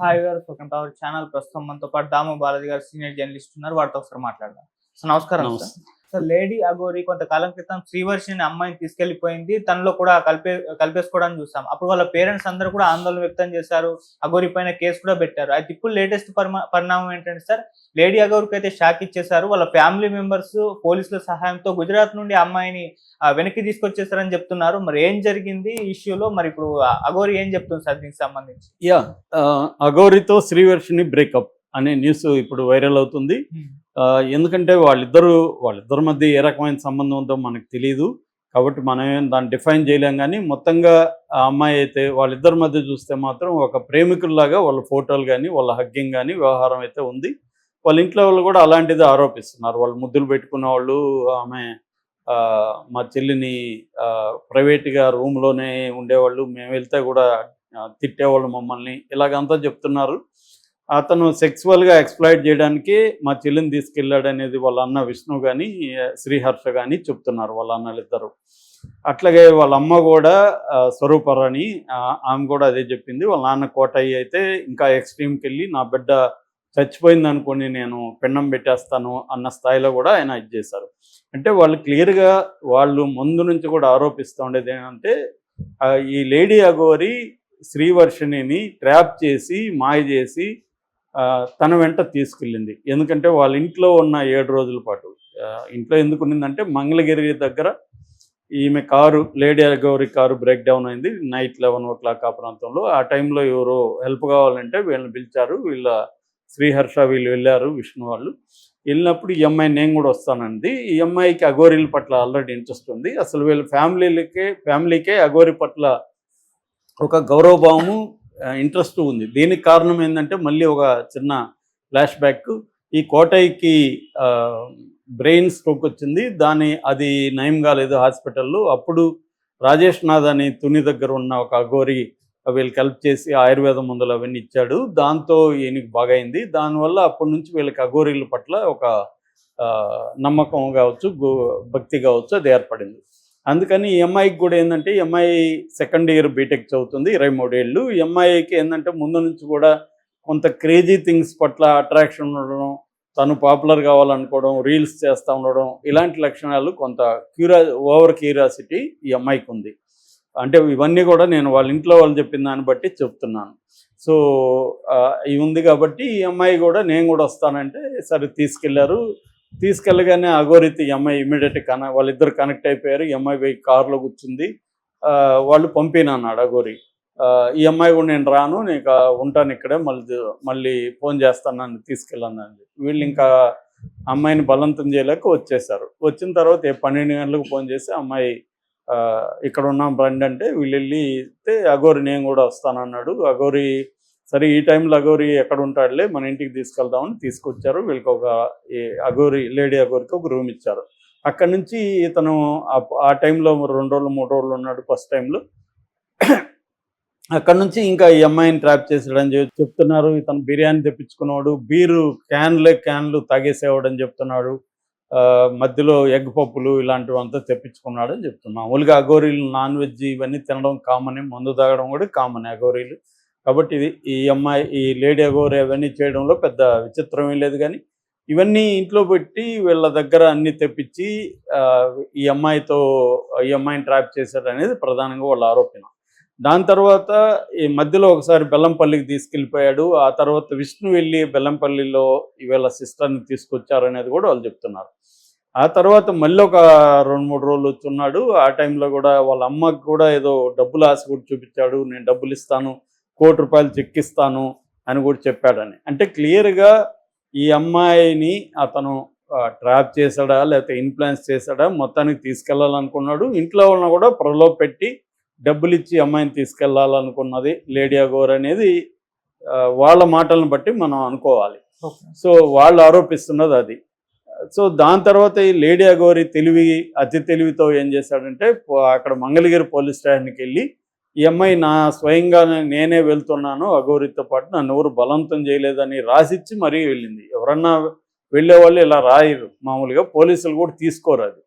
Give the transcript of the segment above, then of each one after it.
Hi గారు welcome to our channel. ప్రస్తుతం మనతో పాటు దాము బాలాజీ గారు సీనియర్ జర్నలిస్ట్ ఉన్నారు. వారితో ఒకసారి మాట్లాడదాం. నమస్కారం సార్. లేడీ అగోరి కొంతకాలం క్రితం శ్రీవర్షి అనే అమ్మాయిని తీసుకెళ్ళిపోయింది తనలో కూడా కలిపే కలిపేసుకోవడానికి చూసాం. అప్పుడు వాళ్ళ పేరెంట్స్ అందరూ కూడా ఆందోళన వ్యక్తం చేశారు. అగోరి పైన కేసు కూడా పెట్టారు. అయితే ఇప్పుడు లేటెస్ట్ పరిణామం ఏంటంటే సార్ లేడీ అగోరికి అయితే షాక్ ఇచ్చేశారు. వాళ్ళ ఫ్యామిలీ మెంబర్స్ పోలీసుల సహాయంతో గుజరాత్ నుండి అమ్మాయిని వెనక్కి తీసుకొచ్చేసారని చెప్తున్నారు. మరి ఏం జరిగింది ఇష్యూలో? మరి ఇప్పుడు అగోరి ఏం చెప్తుంది సార్ దీనికి సంబంధించి? యా ఆ, అఘోరితో శ్రీవర్షిని బ్రేకప్ అనే న్యూస్ ఇప్పుడు వైరల్ అవుతుంది. ఎందుకంటే వాళ్ళిద్దరు వాళ్ళిద్దరి మధ్య ఏ రకమైన సంబంధం ఉందో మనకు తెలియదు కాబట్టి మనం ఏం దాన్ని డిఫైన్ చేయలేం కానీ మొత్తంగా ఆ అమ్మాయి అయితే వాళ్ళిద్దరి మధ్య చూస్తే మాత్రం ఒక ప్రేమికుల్లాగా వాళ్ళ ఫోటోలు కానీ వాళ్ళ హగ్గింగ్ కానీ వ్యవహారం అయితే ఉంది. వాళ్ళ ఇంట్లో వాళ్ళు కూడా అలాంటిది ఆరోపిస్తున్నారు. వాళ్ళు ముద్దులు పెట్టుకున్న వాళ్ళు ఆమె ఆ, మా చెల్లిని ఆ, ప్రైవేట్గా రూమ్లోనే ఉండేవాళ్ళు. మేము వెళ్తే కూడా తిట్టేవాళ్ళు మమ్మల్ని. ఇలాగంతా చెప్తున్నారు. అతను సెక్సువల్గా ఎక్స్ప్లాయిట్ చేయడానికి మా చెల్లిని తీసుకెళ్ళాడు అనేది వాళ్ళ అన్న విష్ణు కానీ శ్రీహర్ష కానీ చెప్తున్నారు వాళ్ళ అన్నలిద్దరు. అట్లాగే వాళ్ళ అమ్మ కూడా స్వరూపరాణి ఆమె కూడా అదే చెప్పింది. వాళ్ళ నాన్న కోటయ్య అయితే ఇంకా ఎక్స్ట్రీమ్కి వెళ్ళి నా బిడ్డ చచ్చిపోయింది అనుకోని నేను పిండం పెట్టేస్తాను అన్న స్థాయిలో కూడా ఆయన ఇది చేశారు. అంటే వాళ్ళు క్లియర్గా వాళ్ళు ముందు నుంచి కూడా ఆరోపిస్తూ ఉండేది ఏంటంటే ఈ లేడీ అగోరి శ్రీవర్షిణిని ట్రాప్ చేసి మాయ చేసి తన వెంట తీసుకెళ్ళింది. ఎందుకంటే వాళ్ళ ఇంట్లో ఉన్న ఏడు రోజుల పాటు ఇంట్లో ఎందుకు ఉన్నిందంటే మంగళగిరి దగ్గర ఈమె car lady Gauri car break down అయింది. నైట్ లెవెన్ ఓ క్లాక్ ఆ ప్రాంతంలో. ఆ టైంలో ఎవరో హెల్ప్ కావాలంటే వీళ్ళని పిలిచారు. వీళ్ళ శ్రీహర్ష వీళ్ళు వెళ్ళారు విష్ణు వాళ్ళు. వెళ్ళినప్పుడు ఈ అమ్మాయి నేను కూడా వస్తానంది. ఈ అమ్మాయికి అఘోరీల పట్ల ఆల్రెడీ ఇంట్రెస్ట్ ఉంది. అసలు వీళ్ళ ఫ్యామిలీలకే ఫ్యామిలీకే అఘోరి పట్ల ఒక గౌరవభావము ఇంట్రెస్ట్ ఉంది. దీనికి కారణం ఏంటంటే మళ్ళీ ఒక చిన్న ఫ్లాష్ బ్యాక్ ఈ కోటయ్యకి బ్రెయిన్ స్ట్రోక్ వచ్చింది. దాని అది నయం కాలేదు హాస్పిటల్లో అప్పుడు రాజేష్ నాథ్ అని తుని దగ్గర ఉన్న ఒక అఘోరి వీళ్ళకి హెల్ప్ చేసి ఆయుర్వేద మందులు అవన్నీ ఇచ్చాడు. దాంతో ఈయనకి బాగైంది దానివల్ల అప్పటి నుంచి వీళ్ళకి అఘోరీల పట్ల ఒక నమ్మకం కావచ్చు భక్తి కావచ్చు అది ఏర్పడింది. అందుకని ఈ అమ్మాయికి కూడా ఏంటంటే ఈ అమ్మాయి సెకండ్ ఇయర్ బీటెక్ చదువుతుంది ఇరవై మూడేళ్ళు ఈ అమ్మాయికి ఏంటంటే ముందు నుంచి కూడా కొంత క్రేజీ థింగ్స్ పట్ల అట్రాక్షన్ ఉండడం తను పాపులర్ కావాలనుకోవడం రీల్స్ చేస్తూ ఉండడం ఇలాంటి లక్షణాలు కొంత క్యూరియా ఓవర్ క్యూరియాసిటీ ఈ అమ్మాయికి ఉంది. అంటే ఇవన్నీ కూడా నేను వాళ్ళ ఇంట్లో వాళ్ళు చెప్పిన దాన్ని బట్టి చెప్తున్నాను. సో ఇవి ఉంది కాబట్టి ఈ అమ్మాయి కూడా నేను కూడా వస్తానంటే సరే తీసుకెళ్ళారు. తీసుకెళ్ళగానే అఘోరిత ఈ అమ్మాయి ఇమీడియట్ కన వాళ్ళిద్దరు కనెక్ట్ అయిపోయారు. ఈ అమ్మాయి పోయి కారులో కూర్చుంది. వాళ్ళు పంపినన్నాడు అఘోరి. ఈ అమ్మాయి కూడా నేను రాను నేను ఉంటాను ఇక్కడే మళ్ళీ మళ్ళీ ఫోన్ చేస్తాను నన్ను తీసుకెళ్ళాను అని వీళ్ళు ఇంకా అమ్మాయిని బలవంతం చేయలేక వచ్చేసారు. వచ్చిన తర్వాత పన్నెండు గంటలకు ఫోన్ చేసి అమ్మాయి ఇక్కడ ఉన్నాం రండి అంటే వీళ్ళు వెళ్ళి అయితే అఘోరి నేను కూడా వస్తానన్నాడు. అఘోరి సరే ఈ టైంలో అఘోరి ఎక్కడ ఉంటాడులే మన ఇంటికి తీసుకెళ్దామని తీసుకొచ్చారు. వీళ్ళకి ఒక ఈ అఘోరి లేడీ అఘోరికి ఒక రూమ్ ఇచ్చారు. అక్కడి నుంచి ఇతను ఆ- టైంలో రెండు రోజులు మూడు రోజులు ఉన్నాడు ఫస్ట్ టైంలో అక్కడ నుంచి ఇంకా ఈ అమ్మాయిని ట్రాప్ చేసాడని చెప్పి చెప్తున్నారు. ఇతను బిర్యానీ తెప్పించుకున్నాడు బీరు క్యాన్లే క్యాన్లు తాగేసేవాడు అని చెప్తున్నాడు. ఆ, మధ్యలో ఎగ్ పప్పులు ఇలాంటివి అంతా తెప్పించుకున్నాడు అని చెప్తున్నాం. మామూలుగా అగోరీలు నాన్ వెజ్ ఇవన్నీ తినడం కామన్ మందు తాగడం కూడా కామన్ అగోరీలు కాబట్టి ఇది ఈ అమ్మాయి ఈ లేడీ అగోర్ అవన్నీ చేయడంలో పెద్ద విచిత్రం ఏం లేదు కానీ ఇవన్నీ ఇంట్లో పెట్టి వీళ్ళ దగ్గర అన్ని తెప్పించి ఈ అమ్మాయితో ఈ అమ్మాయిని ట్రాప్ చేశాడు అనేది ప్రధానంగా వాళ్ళ ఆరోపణ. దాని తర్వాత ఈ మధ్యలో ఒకసారి బెల్లంపల్లికి తీసుకెళ్ళిపోయాడు. ఆ తర్వాత విష్ణు వెళ్ళి బెల్లంపల్లిలో ఈవేళ సిస్టర్ని తీసుకొచ్చారనేది కూడా వాళ్ళు చెప్తున్నారు. ఆ తర్వాత మళ్ళీ ఒక రెండు మూడు రోజులు వచ్చున్నాడు ఆ టైంలో కూడా వాళ్ళ అమ్మకి కూడా ఏదో డబ్బులు ఆశ కూడా చూపించాడు. నేను డబ్బులు ఇస్తాను కోటి రూపాయలు చెక్ ఇస్తాను అని కూడా చెప్పాడని. అంటే క్లియర్గా ఈ అమ్మాయిని అతను ట్రాప్ చేశాడా లేకపోతే ఇన్ఫ్లుయెన్స్ చేశాడా మొత్తానికి తీసుకెళ్ళాలనుకున్నాడు. ఇంట్లో వాళ్ళని కూడా ప్రలోభ పెట్టి డబ్బులు ఇచ్చి అమ్మాయిని తీసుకెళ్ళాలనుకున్నది లేడీ అగోర్ అనేది వాళ్ళ మాటలను బట్టి మనం అనుకోవాలి. సో వాళ్ళు ఆరోపిస్తున్నది అది. సో దాని తర్వాత ఈ లేడీ అగోరి తెలివి అతి తెలివితో ఏం చేశాడంటే అక్కడ మంగళగిరి పోలీస్ స్టేషన్కి వెళ్ళి ఈ అమ్మాయి నా స్వయంగా నేనే వెళ్తున్నాను. అఘోరితో పాటు నన్ను ఎవరు బలవంతం చేయలేదని రాసిచ్చి మరీ వెళ్ళింది. ఎవరన్నా వెళ్ళే వాళ్ళు ఇలా రాయరు. మామూలుగా పోలీసులు కూడా తీసుకోరు అది.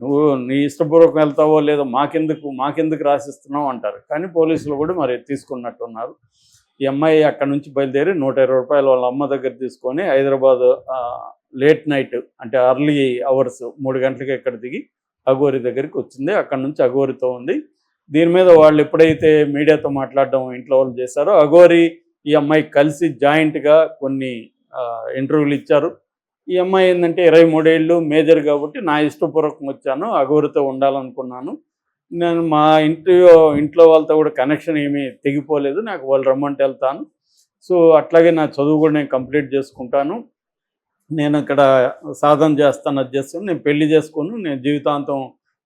నువ్వు నీ ఇష్టపూర్వకం వెళ్తావో లేదో మాకెందుకు మాకెందుకు రాసిస్తున్నావు అంటారు. కానీ పోలీసులు కూడా మరి తీసుకున్నట్టున్నారు. ఈ అమ్మాయి అక్కడ నుంచి బయలుదేరి నూట ఇరవై రూపాయలు వాళ్ళ అమ్మ దగ్గర తీసుకొని హైదరాబాద్ లేట్ నైట్ అంటే అర్లీ అవర్స్ మూడు గంటలకి ఇక్కడ దిగి అఘోరి దగ్గరికి వచ్చింది. అక్కడ నుంచి అఘోరితో ఉంది. దీని మీద వాళ్ళు ఎప్పుడైతే మీడియాతో మాట్లాడడం ఇంట్లో వాళ్ళు చేశారో అఘోరి ఈ అమ్మాయి కలిసి జాయింట్గా కొన్ని ఇంటర్వ్యూలు ఇచ్చారు. ఈ అమ్మాయి ఏంటంటే ఇరవై మూడేళ్ళు మేజర్ కాబట్టి నా ఇష్టపూర్వకం వచ్చాను అఘోరితో ఉండాలనుకున్నాను. నేను మా ఇంటి ఇంట్లో వాళ్ళతో కూడా కనెక్షన్ ఏమీ తెగిపోలేదు నాకు వాళ్ళు రమ్మంటే వెళ్తాను. సో అట్లాగే నా చదువు కూడా నేను కంప్లీట్ చేసుకుంటాను. నేను ఇక్కడ సాధన చేస్తాను అది చేస్తాను. నేను పెళ్ళి చేసుకోను నేను జీవితాంతం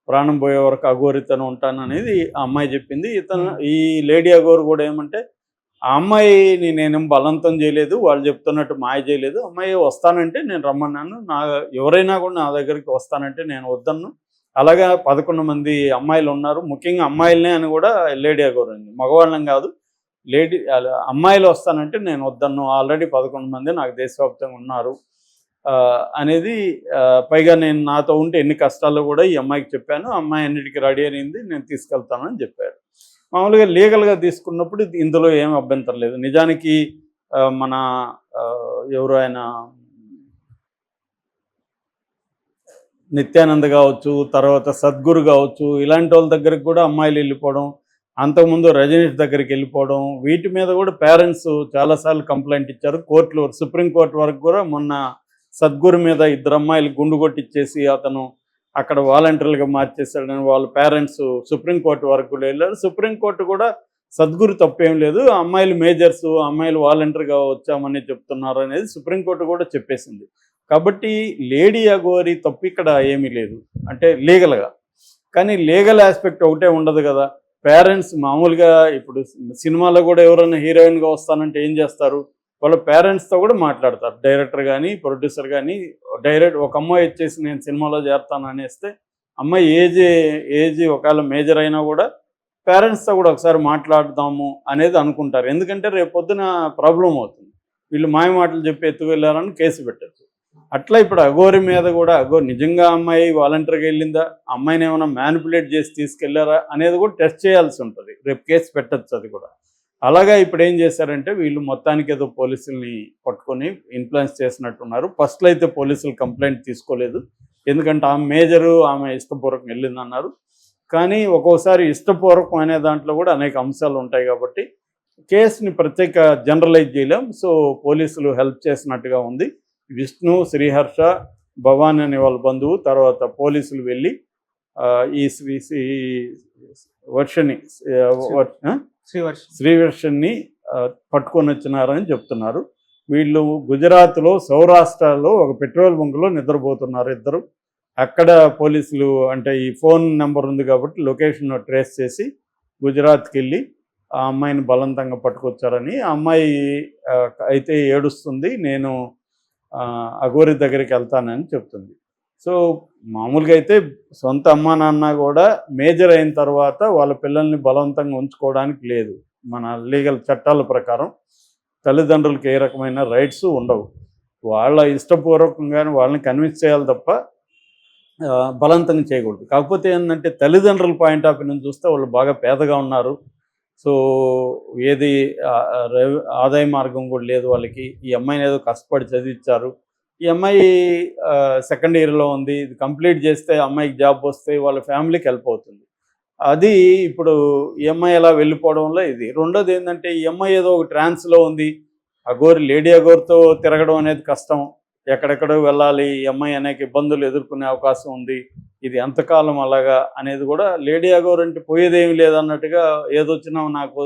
ప్రాణం పోయే వరకు అఘోరితను ఉంటాను అనేది ఆ అమ్మాయి చెప్పింది. ఇతను ఈ లేడీ అఘోరు కూడా ఏమంటే ఆ అమ్మాయిని నేనేం బలవంతం చేయలేదు వాళ్ళు చెప్తున్నట్టు మాయ చేయలేదు. అమ్మాయి వస్తానంటే నేను రమ్మన్నాను. నా ఎవరైనా కూడా నా దగ్గరికి వస్తానంటే నేను వద్దన్ను. అలాగా పదకొండు మంది అమ్మాయిలు ఉన్నారు. ముఖ్యంగా అమ్మాయిలనే అని కూడా లేడీ అగౌర్ అండి మగవాళ్ళం కాదు. లేడీ అమ్మాయిలు వస్తానంటే నేను వద్దన్ను. ఆల్రెడీ పదకొండు మంది నాకు దేశవ్యాప్తంగా ఉన్నారు. అనేది పైగా నేను నాతో ఉంటే ఎన్ని కష్టాలు కూడా ఈ అమ్మాయికి చెప్పాను. అమ్మాయి అన్నిటికీ రెడీ అయింది నేను తీసుకెళ్తానని చెప్పారు. మామూలుగా లీగల్గా తీసుకున్నప్పుడు ఇందులో ఏం అభ్యంతరం లేదు. నిజానికి మన ఎవరు ఆయన? నిత్యానంద్ కావచ్చు తర్వాత సద్గురు కావచ్చు ఇలాంటి వాళ్ళ దగ్గరికి కూడా అమ్మాయిలు వెళ్ళిపోవడం అంతకుముందు రజనీష్ దగ్గరికి వెళ్ళిపోవడం వీటి మీద కూడా పేరెంట్స్ చాలాసార్లు కంప్లైంట్ ఇచ్చారు. కోర్టులో సుప్రీంకోర్టు వరకు కూడా మొన్న సద్గురు మీద ఇద్దరు అమ్మాయిలు గుండు కొట్టించేసి అతను అక్కడ వాలంటీర్లుగా మార్చేశాడని వాళ్ళ పేరెంట్స్ సుప్రీంకోర్టు వరకు కూడా వెళ్ళారు సుప్రీంకోర్టు కూడా సద్గురు తప్పేం లేదు. అమ్మాయిలు మేజర్స్ అమ్మాయిలు వాలంటీర్గా వచ్చామని చెప్తున్నారు అనేది సుప్రీంకోర్టు కూడా చెప్పేసింది. కాబట్టి లేడీ అగోరి తప్పు ఇక్కడ ఏమీ లేదు. అంటే లీగల్గా. కానీ లీగల్ ఆస్పెక్ట్ ఒకటే ఉండదు కదా. పేరెంట్స్ మామూలుగా ఇప్పుడు సినిమాలో కూడా ఎవరైనా హీరోయిన్గా వస్తానంటే ఏం చేస్తారు? వాళ్ళ పేరెంట్స్తో కూడా మాట్లాడతారు. డైరెక్టర్ కానీ ప్రొడ్యూసర్ కానీ డైరెక్ట్ ఒక అమ్మాయి వచ్చేసి నేను సినిమాలో చేస్తాను అనేస్తే అమ్మాయి ఏజ్ ఏజ్ ఒకవేళ మేజర్ అయినా కూడా పేరెంట్స్తో కూడా ఒకసారి మాట్లాడదాము అనేది అనుకుంటారు. ఎందుకంటే రేపు పొద్దున ప్రాబ్లం అవుతుంది. వీళ్ళు మాయ మాటలు చెప్పి ఎత్తుకెళ్ళారని కేసు పెట్టచ్చు. అట్లా ఇప్పుడు అఘోరి మీద కూడా అఘోరి నిజంగా అమ్మాయి వాలంటీర్గా వెళ్ళిందా? అమ్మాయిని ఏమైనా మ్యానిపులేట్ చేసి తీసుకెళ్ళారా అనేది కూడా టెస్ట్ చేయాల్సి ఉంటుంది. రేపు కేసు పెట్టచ్చు అది కూడా. అలాగా ఇప్పుడు ఏం చేశారంటే వీళ్ళు మొత్తానికి ఏదో పోలీసుల్ని పట్టుకొని ఇన్ఫ్లుయెన్స్ చేసినట్టున్నారు ఫస్ట్లో అయితే పోలీసులు కంప్లైంట్ తీసుకోలేదు ఎందుకంటే ఆమె మేజరు ఆమె ఇష్టపూర్వకం వెళ్ళిందన్నారు కానీ ఒక్కోసారి ఇష్టపూర్వకం అనే దాంట్లో కూడా అనేక అంశాలు ఉంటాయి కాబట్టి కేసుని ప్రత్యేక జనరలైజ్ చేయలేం సో పోలీసులు హెల్ప్ చేసినట్టుగా ఉంది విష్ణు శ్రీహర్ష భవాన్ అనే వాళ్ళ బంధువు తర్వాత పోలీసులు వెళ్ళి ఈ వర్షని శ్రీవర్షన్ని పట్టుకొని వచ్చినారని చెప్తున్నారు. వీళ్ళు గుజరాత్లో సౌరాష్ట్రలో ఒక పెట్రోల్ బంకులో నిద్రపోతున్నారు ఇద్దరు. అక్కడ పోలీసులు అంటే ఈ ఫోన్ నెంబర్ ఉంది కాబట్టి లొకేషన్ ట్రేస్ చేసి గుజరాత్కి వెళ్ళి ఆ అమ్మాయిని బలవంతంగా పట్టుకొచ్చారని. ఆ అమ్మాయి అయితే ఏడుస్తుంది నేను అఘోరి దగ్గరికి వెళ్తానని చెప్తుంది. సో మామూలుగా అయితే సొంత అమ్మా నాన్న కూడా మేజర్ అయిన తర్వాత వాళ్ళ పిల్లల్ని బలవంతంగా ఉంచుకోవడానికి లేదు. మన లీగల్ చట్టాల ప్రకారం తల్లిదండ్రులకు ఏ రకమైన రైట్స్ ఉండవు. వాళ్ళ ఇష్టపూర్వకంగానే వాళ్ళని కన్విన్స్ చేయాలి తప్ప బలవంతంగా చేయకూడదు. కాకపోతే ఏంటంటే తల్లిదండ్రుల పాయింట్ ఆఫ్ వ్యూ నుంచి చూస్తే వాళ్ళు బాగా పేదగా ఉన్నారు. సో ఏది ఆదాయ మార్గం కూడా లేదు వాళ్ళకి. ఈ అమ్మాయిని ఏదో కష్టపడి చదివించారు. ఈ అమ్మాయి సెకండ్ ఇయర్లో ఉంది. ఇది కంప్లీట్ చేస్తే అమ్మాయికి జాబ్ వస్తే వాళ్ళ ఫ్యామిలీకి హెల్ప్ అవుతుంది. అది ఇప్పుడు ఈ అమ్మాయి ఎలా వెళ్ళిపోవడంలో ఇది. రెండోది ఏంటంటే ఈ అమ్మాయి ఏదో ఒక ట్రాన్స్లో ఉంది. అగోరి లేడీ అగోర్తో తిరగడం అనేది కష్టం. ఎక్కడెక్కడో వెళ్ళాలి. ఈ అమ్మాయి అనేక ఇబ్బందులు ఎదుర్కొనే అవకాశం ఉంది. ఇది ఎంతకాలం అలాగా అనేది కూడా లేడీ అగోర్ అంటే పోయేదేమి లేదన్నట్టుగా ఏదొచ్చినా నాకు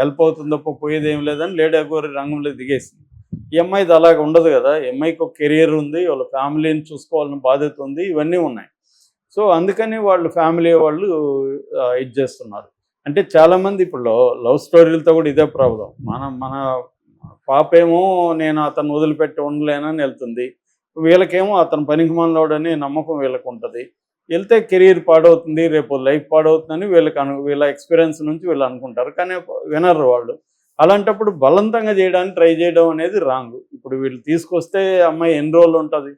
హెల్ప్ అవుతుంది తప్ప పోయేదేమి లేదని లేడీ అగోరి రంగంలో దిగేసింది. ఈ అమ్మాయిది అలాగ ఉండదు కదా. ఈ అమ్మాయికి ఒక కెరియర్ ఉంది వాళ్ళ ఫ్యామిలీని చూసుకోవాలని బాధ్యత ఉంది ఇవన్నీ ఉన్నాయి. సో అందుకని వాళ్ళు ఫ్యామిలీ వాళ్ళు ఇది చేస్తున్నారు. అంటే చాలామంది ఇప్పుడు లవ్ లవ్ స్టోరీలతో కూడా ఇదే ప్రాబ్లం మన మన పాపేమో నేను అతను వదిలిపెట్టి ఉండలేనని వెళ్తుంది. వీళ్ళకేమో అతను పనికి మనలోడని నమ్మకం వీళ్ళకు ఉంటుంది. వెళ్తే కెరీర్ పాడవుతుంది రేపు లైఫ్ పాడవుతుందని వీళ్ళకి అను వీళ్ళ ఎక్స్పీరియన్స్ నుంచి వీళ్ళు అనుకుంటారు. కానీ వినరు వాళ్ళు. అలాంటప్పుడు బలవంతంగా చేయడానికి ట్రై చేయడం అనేది రాంగ్. ఇప్పుడు వీళ్ళు తీసుకొస్తే అమ్మాయి ఎన్ని రోజులు ఉంటుంది?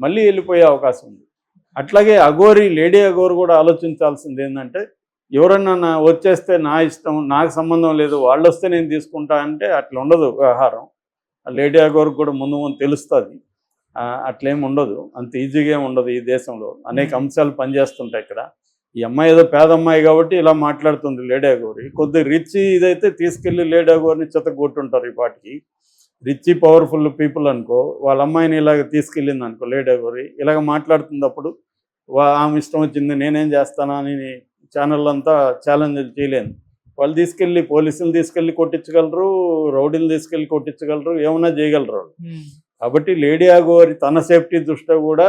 మళ్ళీ వెళ్ళిపోయే అవకాశం ఉంది. అట్లాగే అఘోరి లేడీ అఘోరి కూడా ఆలోచించాల్సింది ఏంటంటే ఎవరన్నా నా వచ్చేస్తే నా ఇష్టం నాకు సంబంధం లేదు వాళ్ళు వస్తే నేను తీసుకుంటా అంటే అట్లా ఉండదు వ్యవహారం. లేడీ అగోర్కి కూడా ముందు ముందు తెలుస్తుంది. అట్లేం ఉండదు. అంత ఈజీగా ఉండదు ఈ దేశంలో. అనేక అంశాలు పనిచేస్తుంటాయి ఇక్కడ. ఈ అమ్మాయి ఏదో పేద అమ్మాయి కాబట్టి ఇలా మాట్లాడుతుంది లేడీ అగోరి. కొద్ది రిచ్ ఇదైతే తీసుకెళ్ళి లేడీ అగోరిని చెత్త కొట్టుంటారు ఈ పాటికి. రిచ్ పవర్ఫుల్ పీపుల్ అనుకో వాళ్ళ అమ్మాయిని ఇలాగ తీసుకెళ్ళింది అనుకో లేడీ అగోరి ఇలాగ మాట్లాడుతున్నప్పుడు వా ఆమె ఇష్టం వచ్చింది నేనేం చేస్తానా అని ఛానల్ అంతా ఛాలెంజ్ చేయలేను. వాళ్ళు తీసుకెళ్ళి పోలీసులు తీసుకెళ్ళి కొట్టించగలరు రౌడీలు తీసుకెళ్ళి కొట్టించగలరు ఏమైనా చేయగలరు. కాబట్టి లేడీ అగోరి తన సేఫ్టీ దృష్ట్యా కూడా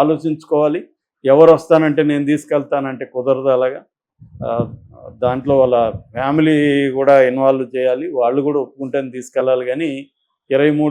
ఆలోచించుకోవాలి. ఎవరు వస్తానంటే నేను తీసుకెళ్తానంటే కుదరదు అలాగా. ఆ, దాంట్లో వాళ్ళ ఫ్యామిలీ కూడా ఇన్వాల్వ్ చేయాలి. వాళ్ళు కూడా ఒప్పుకుంటేనే తీసుకెళ్ళాలి కానీ ఇరవై మూడు